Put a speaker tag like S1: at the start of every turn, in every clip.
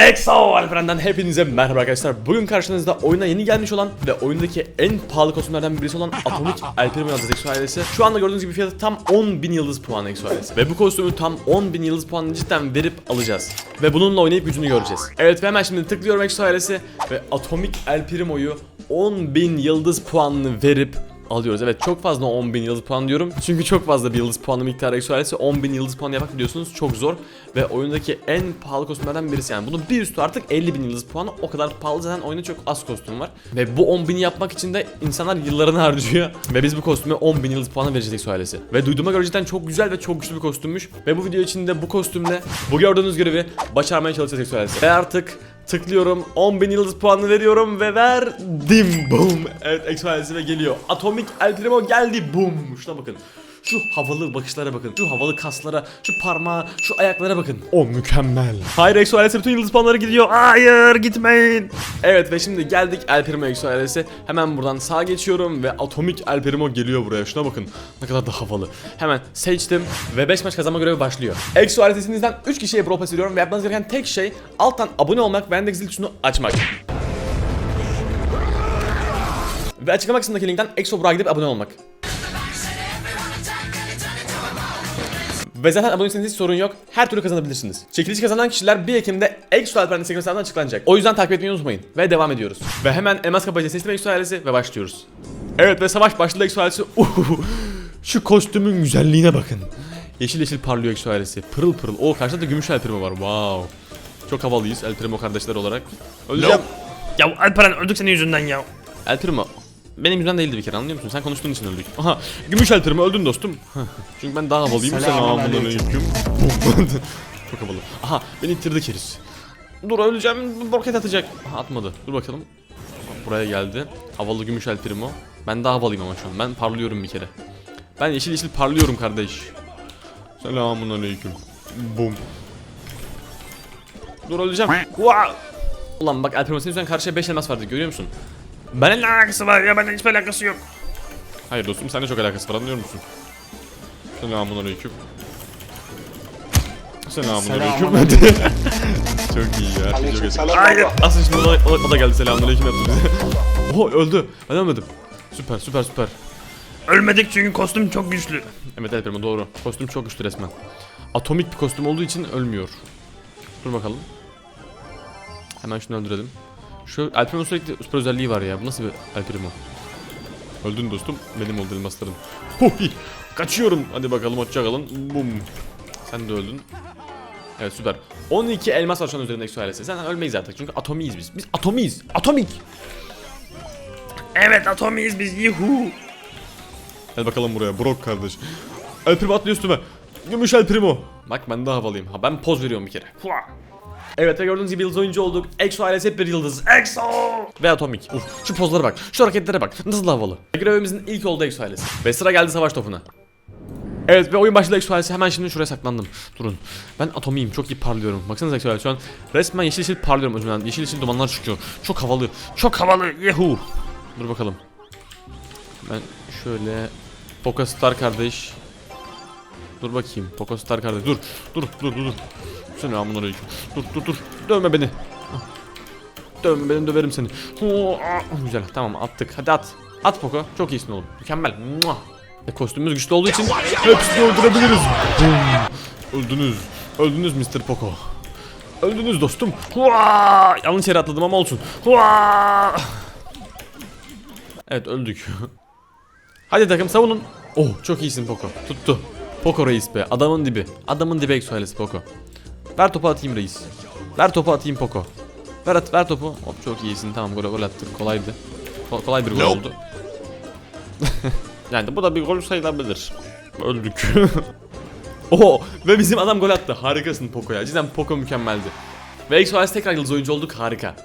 S1: EXO Alperen'den hepinize merhaba arkadaşlar. Bugün karşınızda oyuna yeni gelmiş olan ve oyundaki en pahalı kostümlerden birisi olan Atomic Alperim Yıldız EXO ailesi. Şu anda gördüğünüz gibi fiyatı tam 10.000 yıldız puan EXO ailesi. Ve bu kostümü tam 10.000 yıldız puanını cidden verip alacağız. Ve bununla oynayıp gücünü göreceğiz. Evet ve hemen şimdi tıklıyorum EXO ailesi ve Atomic Alperimo'yu 10.000 yıldız puanını verip alıyoruz. Evet çok fazla 10.000 yıldız puan diyorum. Çünkü çok fazla bir yıldız puanı miktarı eksualesi 10.000 yıldız puanı yapmak biliyorsunuz çok zor. Ve oyundaki en pahalı kostümlerden birisi yani. Bunun bir üstü artık 50.000 yıldız puanı. O kadar pahalı zaten oyunda çok az kostüm var. Ve bu 10.000'i yapmak için de insanlar yıllarını harcıyor. ve biz bu kostüme 10.000 yıldız puanı vereceğiz eksualesi. Ve duyduğuma göre cidden çok güzel ve çok güçlü bir kostümmüş. Ve bu video içinde bu kostümle bu gördüğünüz görevi başarmaya çalışacağız eksualesi. Ve artık Tıklıyorum 10.000 yıldız puanını veriyorum ve verdim boom. Evet eksualesi ve geliyor. Atomic El Primo geldi boom. Şuna bakın şu havalı bakışlara bakın. Şu havalı kaslara, şu parmağa, şu ayaklara bakın. O mükemmel. Hayır Exo ailesi bütün yıldız puanları gidiyor. Hayır gitmeyin. Evet ve şimdi geldik El Primo Exo ailesi. Hemen buradan sağa geçiyorum ve Atomic El Primo geliyor buraya. Şuna bakın. Ne kadar da havalı. Hemen seçtim ve 5 maç kazanma görevi başlıyor. Exo ailesinizden 3 kişiye Brawl Pass veriyorum ve yapmanız gereken tek şey alttan abone olmak ve yandaki zil tuşunu açmak. Ve açıklama kısmındaki linkten Exo Burak'a gidip abone olmak. Ve zaten aboneyseniz hiç sorun yok. Her türlü kazanabilirsiniz. Çekiliş kazanan kişiler 1 Ekim'de Exo Alperen'in Instagram hesabından açıklanacak. O yüzden takip etmeyi unutmayın. Ve devam ediyoruz. Ve hemen elmas kapacı seçtim Exo ailesi ve başlıyoruz. Evet ve savaş başladı Exo ailesi. Uhuhu. Şu kostümün güzelliğine bakın. Yeşil yeşil parlıyor Exo ailesi. Pırıl pırıl. O karşıda da gümüş El Primo var. Wow. Çok havalıyız El Primo kardeşler olarak. Öleceğim.
S2: Ya Alperen öldük senin yüzünden ya.
S1: El Primo. Benim yüzümden değildi bir kere anlıyor musun? Sen konuştuğun için öldük. Aha gümüş El Primo öldün dostum. Çünkü ben daha havalıyım. Sen aleyküm. Çok havalı. Aha beni ittirdi keriz. Dur öleceğim. Roket atacak. Aha, atmadı. Dur bakalım. Buraya geldi. Havalı gümüş El Primo. Ben daha havalıyım ama şu an. Ben parlıyorum bir kere. Ben yeşil yeşil parlıyorum kardeş. Selamun aleyküm. Bum. Dur öleceğim. Ulan bak El Primo senin karşıya 5 elmas vardı görüyor musun?
S2: Benimle alakası var ya benden hiçbir alakası yok.
S1: Hayır dostum seninle çok alakası var anlıyor musun? Selamun aleyküm. Selamun aleyküm. Çok iyi ya. Çok iyi.
S3: Aleykümselam
S2: Hayır.
S1: Aslında şimdi o da, o da- geldi selamun aleyküm yaptı bize. Oho öldü. Ben ölmedim. Süper süper süper.
S2: Ölmedik çünkü kostüm çok güçlü.
S1: Evet evet Primo, doğru. Kostüm çok güçlü resmen. Atomik bir kostüm olduğu için ölmüyor. Dur bakalım. Hemen şunu öldürelim. Şu El Primo'nun sürekli süper özelliği var ya. Bu nasıl bir El Primo? Öldün dostum. Benim oldu elmaslarım. Huy! Kaçıyorum. Hadi bakalım hoşçakalın. Bum. Sen de öldün. Evet süper. 12 elmas var şu an üzerindeki su ailesi. Zaten ölmeyiz artık çünkü atomiyiz biz. Biz atomiyiz. Atomik.
S2: Evet atomiyiz biz yuhu.
S1: Gel bakalım buraya Brok kardeş. El Primo atlıyor üstüme. Gümüş El Primo. Bak ben daha havalıyım. Ha ben poz veriyorum bir kere.
S2: Hua.
S1: Evet ve gördüğünüz gibi yıldız oyuncu olduk. Exo ailesi hep bir yıldız.
S2: EXO.
S1: Ve atomik. Uf, şu pozlara bak. Şu hareketlere bak. Nasıl havalı. Görevimizin ilk oldu Exo ailesi. Ve sıra geldi savaş topuna. Evet ve oyun başladı Exo ailesi. Hemen şimdi şuraya saklandım. Durun. Ben atomiyim. Çok iyi parlıyorum. Baksanıza Exo ailesi şu an resmen yeşil yeşil parlıyorum özümden. Yeşil yeşil dumanlar çıkıyor. Çok havalı. Çok havalı. Yuhu. Dur bakalım. Ben şöyle Poco Star kardeş. Dur bakayım. Poco Star kardeş. Dur. Dur dur dur dur. Selamun aleyküm. Dur dur dur. Dövme beni. Dövme beni döverim seni. Güzel tamam attık. Hadi at. At Poco. Çok iyisin oğlum. Mükemmel. E, kostümümüz güçlü olduğu için hepsini öldürebiliriz. Öldünüz. Öldünüz Mr. Poco. Öldünüz dostum. Hua! Yanlış yere atladım ama olsun. Evet öldük. Hadi takım savunun. Oh çok iyisin Poco. Tuttu. Poco reis be. Adamın dibi. Adamın dibi eksualesi Poco. Ver topu atayım reis. Ver topu atayım Poco. Ver at ver topu. Hop çok iyisin. Tamam gol gol attık. Kolaydı. Ko- kolay bir gol oldu. yani bu da bir gol sayılabilir. Öldük. Oho ve bizim adam gol attı. Harikasın Poco ya. Cidden Poco mükemmeldi. Ve Exo ailesi tekrar yıldız oyuncu olduk. Harika.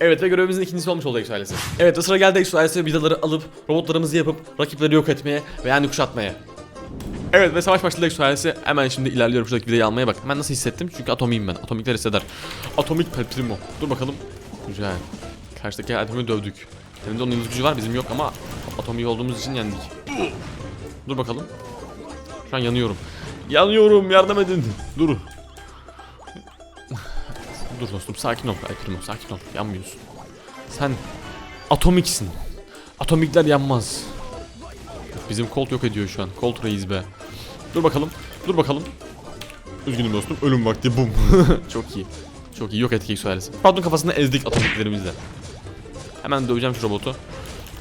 S1: Evet ve görevimizin ikincisi olmuş oldu Exo ailesi. Evet ve sıra geldi Exo ailesi vidaları alıp robotlarımızı yapıp rakipleri yok etmeye ve yani kuşatmaya. Evet ve savaş başladı Exo ailesi. Hemen şimdi ilerliyorum şuradaki vidayı almaya bak. Ben nasıl hissettim? Çünkü atomiyim ben. Atomikler hisseder. Atomik Pelprimo. Dur bakalım. Güzel. Karşıdaki atomi dövdük. Senin onun yıldız var bizim yok ama atomik olduğumuz için yendik. Dur bakalım. Şu an yanıyorum. Yanıyorum yardım edin. Dur. Dur dostum sakin ol El Primo sakin ol yanmıyorsun. Sen atomiksin. Atomikler yanmaz. Bizim Colt yok ediyor şu an. Colt reis be. Dur bakalım. Dur bakalım. Üzgünüm dostum. Ölüm vakti bum. Çok iyi. Çok iyi. Yok etki sualesi. Pardon kafasını ezdik atomiklerimizle. Hemen döveceğim şu robotu.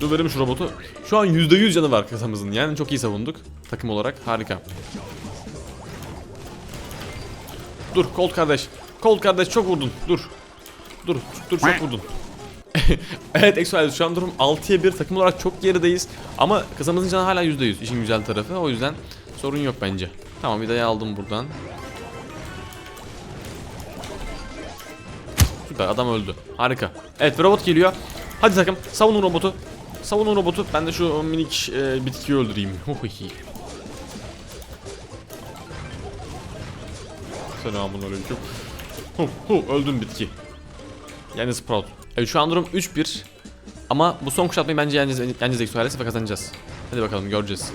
S1: Döverim şu robotu. Şu an %100 canı var kasamızın. Yani çok iyi savunduk. Takım olarak harika. Dur Colt kardeş. Colt kardeş çok vurdun. Dur. Dur. Dur çok vurdun. evet Exoales şu an durum 6'ya 1 takım olarak çok gerideyiz. Ama kasamızın canı hala %100 işin güzel tarafı. O yüzden sorun yok bence. Tamam bir dayı aldım buradan. Süper adam öldü. Harika. Evet bir robot geliyor. Hadi takım savunun robotu. Savunun robotu. Ben de şu minik e, bitkiyi öldüreyim. Selamun aleyküm. Hu hu öldüm bitki. Yani Sprout. Evet şu an durum 3-1. Ama bu son kuşatmayı bence yeneceğiz, yeneceğiz Exoales'i ve kazanacağız. Hadi bakalım göreceğiz.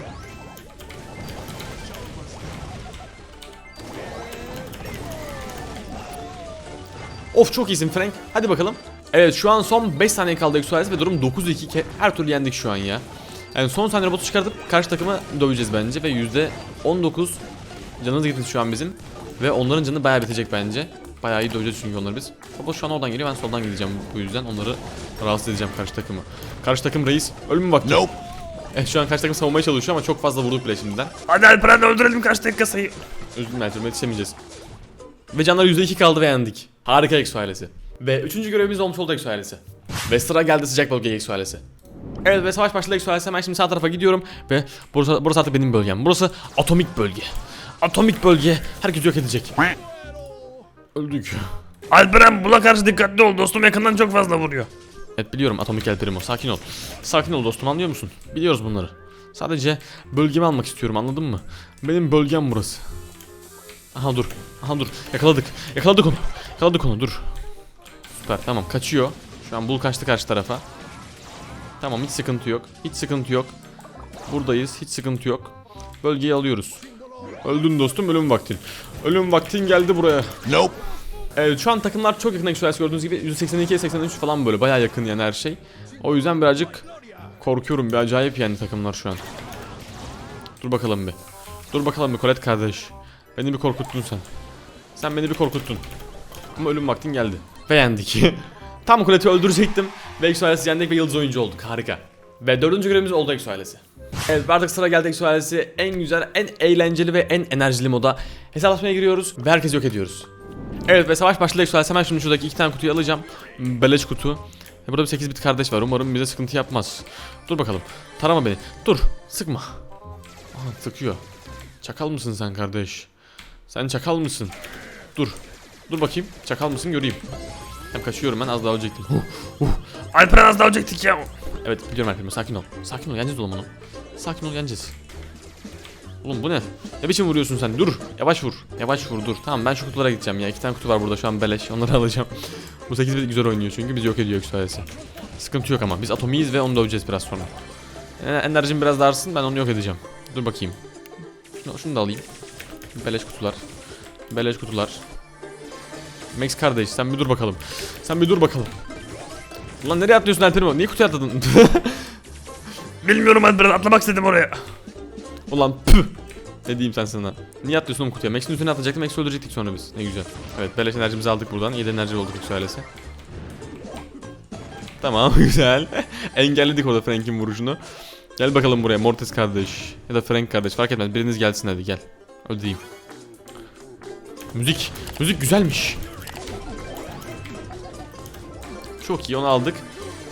S1: Of çok iyisin Frank. Hadi bakalım. Evet şu an son 5 saniye kaldı Exoales ve durum 9-2 Ke- her türlü yendik şu an ya. Yani son saniye robotu çıkartıp karşı takımı döveceğiz bence ve %19 canımız gitti şu an bizim. Ve onların canı bayağı bitecek bence. Bayağı iyi döveceğiz çünkü onları biz. Robot şu an oradan geliyor ben soldan gideceğim bu yüzden onları rahatsız edeceğim karşı takımı. Karşı takım reis ölüm vakti. Nope. Evet şu an karşı takım savunmaya çalışıyor ama çok fazla vurduk bile şimdiden.
S2: Hadi Alperen öldürelim karşıdaki kasayı.
S1: Üzgünüm Ertuğrul yetişemeyeceğiz. Ve canlar %2 kaldı ve yendik. Harika Exo ailesi. Ve üçüncü görevimiz olmuş oldu Exo ailesi. Ve sıra geldi sıcak bölgeye Exo ailesi. Evet ve savaş başladı Exo ailesi. Hemen şimdi sağ tarafa gidiyorum. Ve burası, burası artık benim bölgem. Burası atomik bölge. Atomik bölge. Herkes yok edecek. Öldük.
S2: Alperen bula karşı dikkatli ol dostum yakından çok fazla vuruyor.
S1: Evet biliyorum Atomik El Primo. Sakin ol. Sakin ol dostum anlıyor musun? Biliyoruz bunları. Sadece bölgemi almak istiyorum anladın mı? Benim bölgem burası. Aha dur. Aha dur. Yakaladık. Yakaladık onu. Yakaladık onu dur. Süper tamam kaçıyor. Şu an bul kaçtı karşı tarafa. Tamam hiç sıkıntı yok. Hiç sıkıntı yok. Buradayız. Hiç sıkıntı yok. Bölgeyi alıyoruz. Öldün dostum ölüm vaktin. Ölüm vaktin geldi buraya.
S3: Nope.
S1: Evet şu an takımlar çok yakın Express gördüğünüz gibi 182'ye 83 falan böyle baya yakın yani her şey. O yüzden birazcık korkuyorum bir acayip yani takımlar şu an. Dur bakalım bir. Dur bakalım bir Colette kardeş. Beni bir korkuttun sen. Sen beni bir korkuttun. Ama ölüm vaktin geldi. Ve yendik. Tam Colette'i öldürecektim. Ve Exo ailesi yendik ve yıldız oyuncu olduk. Harika. Ve dördüncü görevimiz oldu Exo ailesi. Evet artık sıra geldi Exo ailesi. En güzel, en eğlenceli ve en enerjili moda hesaplaşmaya giriyoruz ve herkes yok ediyoruz. Evet ve savaş başladı Exo ailesi. Hemen şimdi şuradaki iki tane kutuyu alacağım. Beleş kutu. Burada bir 8 bit kardeş var. Umarım bize sıkıntı yapmaz. Dur bakalım. Tarama beni. Dur. Sıkma. Aha sıkıyor. Çakal mısın sen kardeş? Sen çakal mısın? Dur. Dur bakayım. Çakal mısın göreyim. Hem kaçıyorum ben az daha ölecektim. Huh, huh.
S2: Alperen az daha ölecektik ya.
S1: Evet biliyorum Erkem'e sakin ol. Sakin ol yeneceğiz oğlum onu. Sakin ol yeneceğiz. Oğlum bu ne? Ne biçim vuruyorsun sen? Dur. Yavaş vur. Yavaş vur dur. Tamam ben şu kutulara gideceğim ya. İki tane kutu var burada şu an beleş. Onları alacağım. bu 8 bit güzel oynuyor çünkü biz yok ediyor yükselesi. Sıkıntı yok ama. Biz atomiyiz ve onu döveceğiz biraz sonra. Enerjim biraz daha artsın ben onu yok edeceğim. Dur bakayım. Şunu, şunu da alayım. Beleş kutular. Beleş kutular. Max kardeş sen bir dur bakalım. Sen bir dur bakalım. Ulan nereye atlıyorsun Alperimo? Niye kutuya atladın?
S2: Bilmiyorum Alperen atlamak istedim oraya.
S1: Ulan püh. Ne diyeyim sen sana? Niye atlıyorsun oğlum kutuya? Max'in üstüne atlayacaktım. Max'i öldürecektik sonra biz. Ne güzel. Evet beleş enerjimizi aldık buradan. 7 enerji olduk ilk söylese. Tamam güzel. Engelledik orada Frank'in vuruşunu. Gel bakalım buraya Mortis kardeş. Ya da Frank kardeş fark etmez. Biriniz gelsin hadi gel. Öldüreyim. Müzik. Müzik güzelmiş. Çok iyi onu aldık.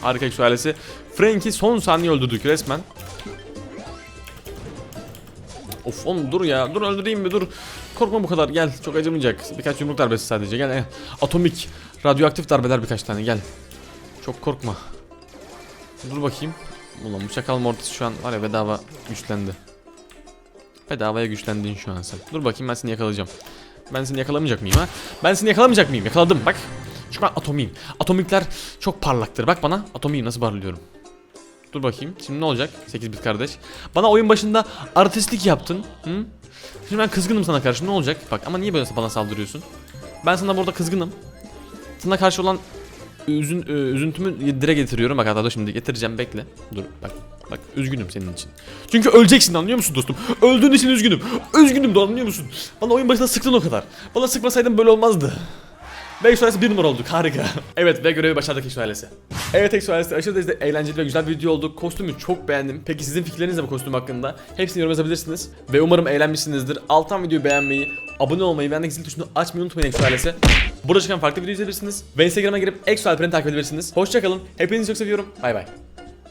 S1: Harika söylesi. Frank'i son saniye öldürdük resmen. Of oğlum dur ya. Dur öldüreyim mi dur. Korkma bu kadar gel. Çok acımayacak. Birkaç yumruk darbesi sadece gel. gel. Atomik. Radyoaktif darbeler birkaç tane gel. Çok korkma. Dur bakayım. Ulan bu çakal mortis şu an var ya bedava güçlendi. Bedavaya güçlendin şu an sen. Dur bakayım ben seni yakalayacağım. Ben seni yakalamayacak mıyım ha? Ben seni yakalamayacak mıyım? Yakaladım bak. Çünkü ben atomiyim. Atomikler çok parlaktır. Bak bana atomiyim nasıl parlıyorum. Dur bakayım. Şimdi ne olacak? 8 bit kardeş. Bana oyun başında artistlik yaptın. Hı? Şimdi ben kızgınım sana karşı. Ne olacak? Bak ama niye böyle bana saldırıyorsun? Ben sana burada kızgınım. hayatına karşı olan üzün, e, üzüntümü dile getiriyorum. Bak hatta şimdi getireceğim bekle. Dur bak. Bak üzgünüm senin için. Çünkü öleceksin anlıyor musun dostum? Öldüğün için üzgünüm. Üzgünüm de anlıyor musun? Bana oyun başında sıktın o kadar. Bana sıkmasaydın böyle olmazdı. Ve Exo bir numara olduk harika. evet ve görevi başardık Exo ailesi. Evet Exo ailesi aşırı derecede eğlenceli ve güzel bir video oldu. Kostümü çok beğendim. Peki sizin fikirleriniz ne bu kostüm hakkında? Hepsini yorum yazabilirsiniz. Ve umarım eğlenmişsinizdir. Alttan videoyu beğenmeyi, abone olmayı ve yandaki zil tuşunu açmayı unutmayın Exo ailesi. Burada çıkan farklı video izleyebilirsiniz. Ve Instagram'a girip Exo Alperen'i takip edebilirsiniz. Hoşçakalın. Hepinizi çok seviyorum. Bay bay.